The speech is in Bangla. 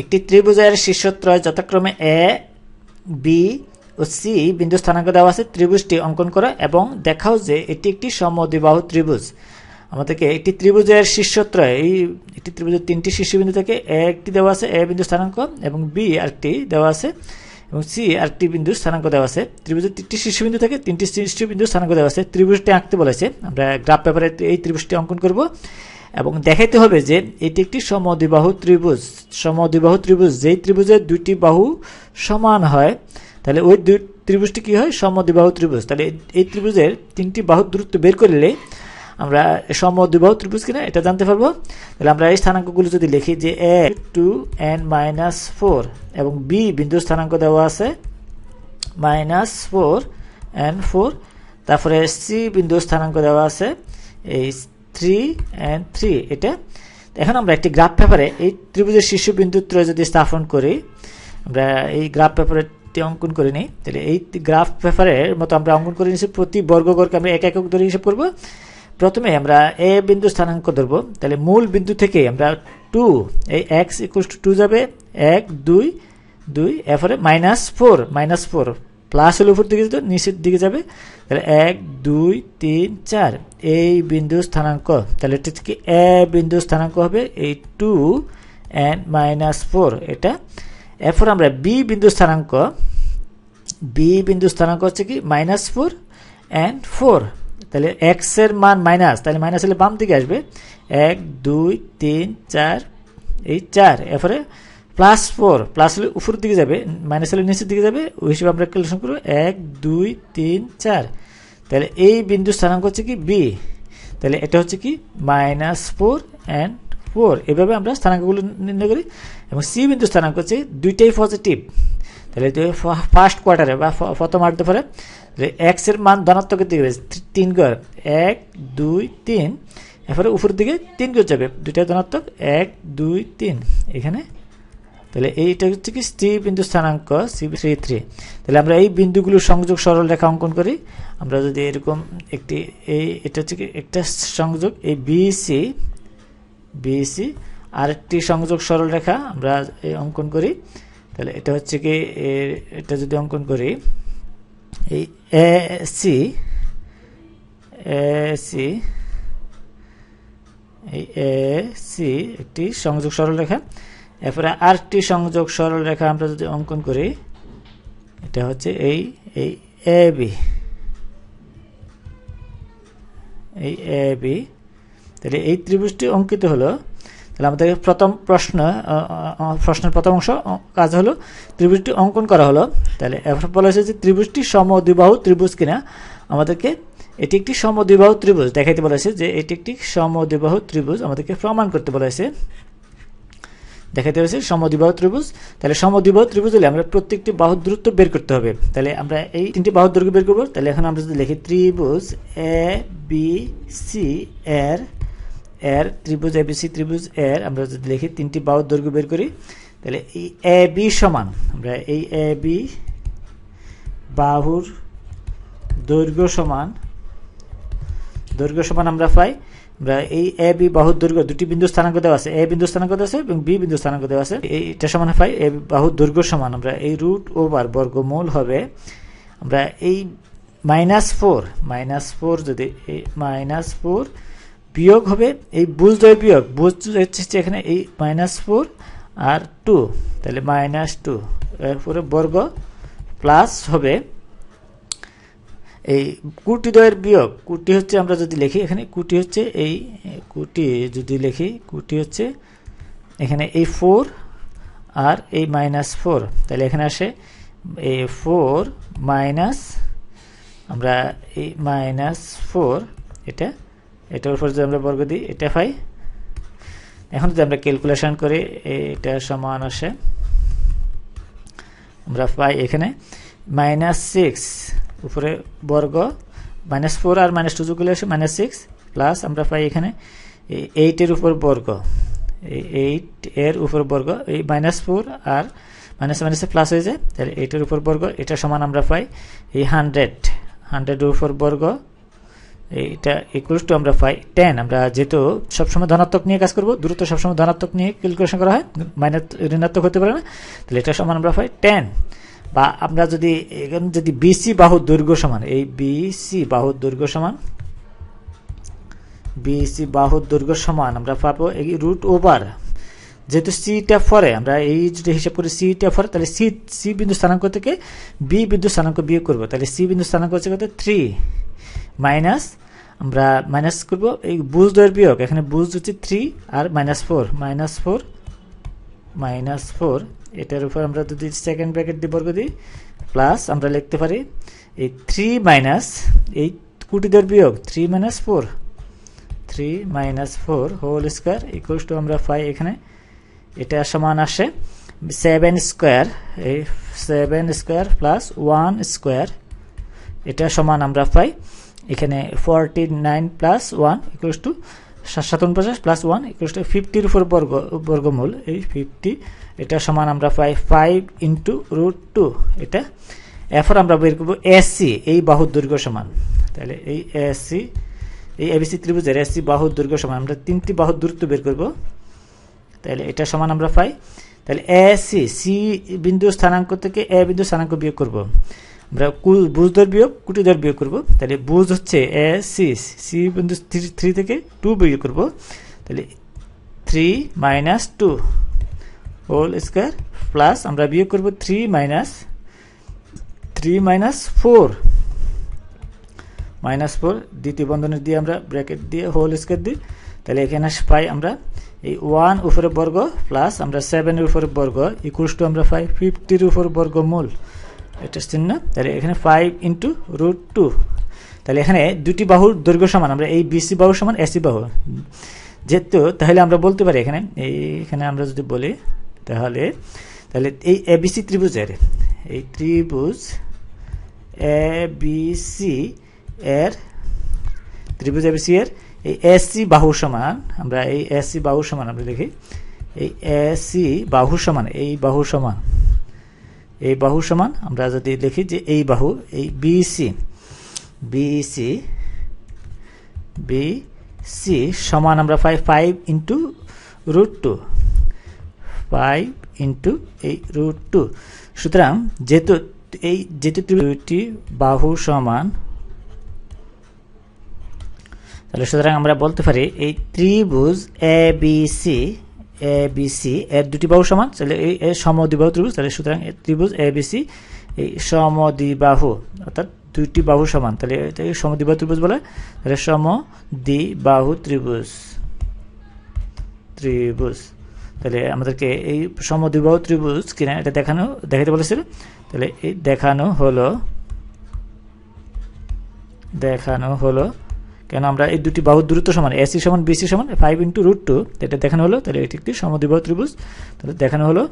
একটি ত্রিভুজের শীর্ষত্রয় যথাক্রমে এ বি ও সি বিন্দু স্থানাঙ্ক দেওয়া আছে। ত্রিভুজটি অঙ্কন করা এবং দেখাও যে এটি একটি সমদ্বিবাহু ত্রিভুজ। আমাদেরকে একটি ত্রিভুজের শীর্ষত্রয়, এই একটি ত্রিভুজের তিনটি শীর্ষবিন্দু থেকে এ একটি দেওয়া আছে, এ বিন্দু স্থানাঙ্ক, এবং বি আরেকটি দেওয়া আছে, এবং সি আরেকটি বিন্দু স্থানাঙ্ক দেওয়া আছে। ত্রিভুজের তিনটি শীর্ষবিন্দু থেকে তিনটি শীর্ষবিন্দু স্থানাঙ্ক দেওয়া আছে। ত্রিভুজটি আঁকতে বলেছে। আমরা গ্রাফ পেপারে এই ত্রিভুজটি অঙ্কন করব। এবং দেখাইতে হবে যে এটি একটি সমদ্বিবাহু ত্রিভুজ। সমদ্বিবাহু ত্রিভুজ, যেই ত্রিভুজের দুইটি বাহু সমান হয়, তাহলে ওই দুই ত্রিভুজটি কী হয়? সমদ্বিবাহু ত্রিভুজ। তাহলে এই ত্রিভুজের তিনটি বাহুর দূরত্ব বের করলে আমরা সমদ্বিবাহু ত্রিভুজ কিনা এটা জানতে পারব। তাহলে আমরা এই স্থানাঙ্কগুলো যদি লিখি যে A two and minus four এবং বি বিন্দু স্থানাঙ্ক দেওয়া আছে, মাইনাস ফোর, এন ফোর। তারপরে সি বিন্দু স্থানাঙ্ক দেওয়া আছে, এই থ্রি অ্যান্ড থ্রি এটা। এখন আমরা একটি গ্রাফ পেপারে এই ত্রিভুজের শীর্ষবিন্দু ত্রয় যদি স্থাপন করি। আমরা এই গ্রাফ পেপারটি অঙ্কন করে নিই। তাহলে এই গ্রাফ পেপারের মতো আমরা অঙ্কন করে নিচ্ছি প্রতি বর্গগড়কে আমরা এক একক ধরে হিসেব করব। প্রথমে আমরা এ বিন্দু স্থানাঙ্ক ধরব। তাহলে মূল বিন্দু থেকে আমরা টু এই এক্স ইকুয়াল টু টু যাবে। এক, দুই দুই, এরপরে minus four minus four plus হলে উপর দিকে যেত, নিচের দিকে যাবে। তাহলে এক, দুই, তিন, চার। এই বিন্দু স্থানাঙ্ক, তাহলে এটা থেকে এ বিন্দু স্থানাঙ্ক হবে এই টু অ্যান্ড মাইনাস ফোর। এটা এরপর আমরা বি বিন্দু স্থানাঙ্ক, বি বিন্দু স্থানাঙ্ক হচ্ছে কি? Minus four and four. তাহলে এক্সের মান মাইনাস, তাহলে মাইনাস হলে বাম দিকে আসবে। এক, দুই, তিন, চার, এই চার। এরপরে প্লাস ফোর, প্লাস হলে উপরের দিকে যাবে মাইনাস হলে নিচের দিকে যাবে, ওই হিসেবে আমরা ক্যালকুলেশন করব, এক, দুই, তিন, চার। তাহলে এই বিন্দু স্থানাঙ্ক হচ্ছে কি? বি তাহলে এটা হচ্ছে কি? মাইনাস ফোর অ্যান্ড ফোর এভাবে আমরা স্থানাঙ্কগুলো নির্ণয় করি। এবং সি বিন্দু স্থানাঙ্ক হচ্ছে দুইটাই পজিটিভ তাহলে ফার্স্ট কোয়ার্টারে বা প্রথম আর্ধ পরে এক্সের মান ধনাত্মকের দিকে তিন গড় এক, দুই, তিন। এরপরে উপরের দিকে তিন গড় যাবে দুইটা ধনাত্মক। এক, দুই, তিন। এখানে তাহলে এইটা হচ্ছে কি সি বিন্দু স্থানাঙ্ক সি থ্রি তাহলে আমরা এই বিন্দুগুলোর সংযোগ সরল রেখা অঙ্কন করি। আমরা যদি এরকম একটি, এই, এটা হচ্ছে কি একটা সংযোগ, এই বিসি বিসি আরেকটি সংযোগ সরল রেখা আমরা এই অঙ্কন করি। তাহলে এটা হচ্ছে কি এটা যদি অঙ্কন করি, এই এ সি এ সি এই এ সি একটি সংযোগ সরল রেখা। এরপরে আরেকটি সংযোগ সরল রেখা আমরা যদি অঙ্কন করি, এটা হচ্ছে এই এই এ বি এই এ বি তাহলে এই ত্রিভুজটি অঙ্কিত হলো। তাহলে আমাদের প্রথম প্রশ্ন প্রশ্নের প্রথম অংশ কাজ হলো ত্রিভুজটি অঙ্কন করা হলো। তাহলে এরপর বলা হয়েছে যে ত্রিভুজটি সমদ্বিবাহু ত্রিভুজ কিনা, আমাদেরকে এটি একটি সমদ্বিবাহু ত্রিভুজ দেখাইতে বলেছে যে এটি একটি সমদ্বিবাহু ত্রিভুজ, আমাদেরকে প্রমাণ করতে বলেছে দেখাতে হয়েছে সমদ্বিবাহু ত্রিভুজ। তাহলে সমদ্বিবাহু ত্রিভুজ হলে আমরা প্রত্যেকটি বাহুর দূরত্ব বের করতে হবে। তাহলে আমরা এই তিনটি বাহুর দৈর্ঘ্য বের করব। তাহলে এখন আমরা যদি লিখি ত্রিভুজ এ বি সি এর এর ত্রিভুজ এ বি সি ত্রিভুজ এর আমরা যদি লিখি তিনটি বাহুর দৈর্ঘ্য বের করি, তাহলে এই এ বি সমান, আমরা এই এ বি বাহুর দৈর্ঘ্য সমান দৈর্ঘ্য সমান আমরা পাই এই এ, বি বাহুর দৈর্ঘ্য, দুটি বিন্দু স্থানাঙ্ক দেওয়া আছে। এ বিন্দু স্থানাঙ্ক দেওয়া আছে এবং বি বিন্দু স্থানাঙ্ক দেওয়া আছে। এইটা সমান পাই এ বাহুর দৈর্ঘ্য সমান। আমরা এই রুট ওভার বর্গমূল হবে, আমরা এই মাইনাস ফোর মাইনাস ফোর যদি এই মাইনাস ফোর বিয়োগ হবে, এই বুঝ দয় বিয়োগ, বুঝ হচ্ছে এখানে এই মাইনাস ফোর আর টু, তাহলে মাইনাস টু, এরপরে বর্গ প্লাস হবে। এই কুটি দয়ের বিয়োগ, কুটি হচ্ছে আমরা যদি লিখি এখানে, কুটি হচ্ছে এই, কুটি যদি লিখি, কুটি হচ্ছে এখানে এই ফোর আর এই মাইনাস ফোর তাহলে এখানে আসে এই ফোর মাইনাস আমরা এই মাইনাস ফোর এটা, এটার উপর যদি আমরা বর্গ দিই, এটা পাই। এখন যদি আমরা ক্যালকুলেশন করি, এটা সমান আসে, আমরা পাই এখানে মাইনাস সিক্স উপরে বর্গ মাইনাস ফোর আর মাইনাস টু যোগ আসে মাইনাস সিক্স প্লাস আমরা পাই এখানে এইটের উপর বর্গ। এই এইট এর উপর বর্গ এই মাইনাস ফোর আর মাইনাস মাইনাসে প্লাস হয়ে যায় তাহলে এইটের উপর বর্গ এটা সমান আমরা পাই এই হান্ড্রেড হান্ড্রেডের উপর বর্গ এইটা ইকুয়ালস টু আমরা পাই টেন আমরা যেহেতু সবসময় ধনাত্মক নিয়ে কাজ করব দ্রুত সবসময় ধনাত্মক নিয়ে ক্যালকুলেশন করা হয় মাইনাস ঋণাত্মক হতে পারে না তাহলে এটা সমান আমরা পাই টেন বা আমরা যদি এখানে যদি বিসি বাহুর দৈর্ঘ্য সমান, এই বিসি বাহুর দৈর্ঘ্য সমান বিসি বাহুর দৈর্ঘ্য সমান আমরা পাবো এই রুট ওভার যেহেতু সিটা ফরে আমরা এই যদি হিসাব করি সিটা ফরে তাহলে সি সি বিন্দু স্থানাঙ্ক থেকে বি বিন্দু স্থানাঙ্ক বিয়োগ করব। তাহলে সি বিন্দু স্থানাঙ্ক হচ্ছে কত? থ্রি মাইনাস আমরা মাইনাস করব। এই বুঝ দয়ের বিয়োগ, এখানে বুঝ হচ্ছে থ্রি আর minus four minus four minus four এটার উপর আমরা যদি সেকেন্ড ব্র্যাকেট দিয়ে বর্গ দিই প্লাস আমরা লিখতে পারি এই থ্রি মাইনাস এই কুটিদের বিয়োগ three minus four three minus four whole square equals to আমরা পাই এখানে। এটা সমান আসে সেভেন স্কোয়ার এই seven square plus one square এটা সমান আমরা পাই। এখানে forty nine plus one equals to সাত পঞ্চাশ প্লাস ওয়ান ইকুয়ালস টু ফিফটির উপর বর্গ, বর্গমূল, এই ফিফটি এটা সমান আমরা পাই ফাইভ ইন্টু রুট টু এটা, এরপর আমরা বের করব এসসি এই বাহুর দৈর্ঘ্য সমান, তাহলে এই এসসি এই এবিসি ত্রিভুজের এসসি বাহুর দৈর্ঘ্য সমান, আমরা তিনটি বাহুর দূরত্ব বের করব, তাহলে এটা সমান আমরা পাই, তাহলে এ সি সি বিন্দু স্থানাঙ্ক থেকে এ বিন্দু স্থানাঙ্ক বিয়োগ করব আমরা বুঝ দর বিয়োগ, কুটি দর বিয়োগ করব। তাহলে বুঝ হচ্ছে এ, সি সি বিন্দু থ্রি থেকে টু বিয়োগ করব। তাহলে three minus two whole square plus আমরা বিয়োগ করব three minus three minus four. Minus four দ্বিতীয় বন্ধনের দিয়ে আমরা ব্র্যাকেট দিয়ে হোল স্কোয়ার দিই। তাহলে এখানে পাই আমরা এই ওয়ান উপরে বর্গ প্লাস আমরা সেভেনের উপরে বর্গ ইকুয়ালস টু আমরা পাই ফিফটির উপর বর্গ মূল এটা চিহ্ন তাহলে এখানে ফাইভ ইন্টু রুট টু তাহলে এখানে দুটি বাহুর দৈর্ঘ্য সমান, আমরা এই বিসি বাহু সমান এসি বাহু। যেহেতু, তাহলে আমরা বলতে পারি এখানে, এইখানে আমরা যদি বলি, তাহলে তাহলে এই এবিসি ত্রিভুজের, এই ত্রিভুজ এ বিসি এর, ত্রিভুজ এবিসি এর, এই এসি বাহু সমান, আমরা এই এসি বাহু সমান আমরা লিখি, এই এসি বাহু সমান, এই বাহু সমান। এই বাহু সমান, আমরা যদি লিখি যে এই বাহু, এই বিসি বিসি বিসি সমান আমরা পাই five into root two five into এই রুট টু সুতরাং যেহেতু এই, যেহেতু দুইটি বাহু সমান, তাহলে সুতরাং আমরা বলতে পারি এই ত্রিভুজ A B C A B C এর দুটি বাহু সমান, তাহলে এই এর সমদ্বিবাহু ত্রিভুজ, তাহলে সুতরাং ত্রিভুজ এ বি সি এই সমদ্বিবাহু, অর্থাৎ দুইটি বাহু সমান, তাহলে এটাকে সমদ্বিবাহু ত্রিভুজ বলে, তাহলে সমদ্বিবাহু ত্রিভুজ ত্রিভুজ, তাহলে আমাদেরকে এই সমদ্বিবাহু ত্রিভুজ কিনা এটা দেখানো দেখাতে বলেছিল, তাহলে এই দেখানো হলো দেখানো হলো কেন আমরা এই দুটি বাহুর দূরত্ব সমান এসি সমান বিসি সমান ফাইভ ইন্টু রুট টু এটা দেখানো হলো, তাহলে এটি একটি সমদ্বিবাহ ত্রিভুজ। তাহলে দেখানো হলো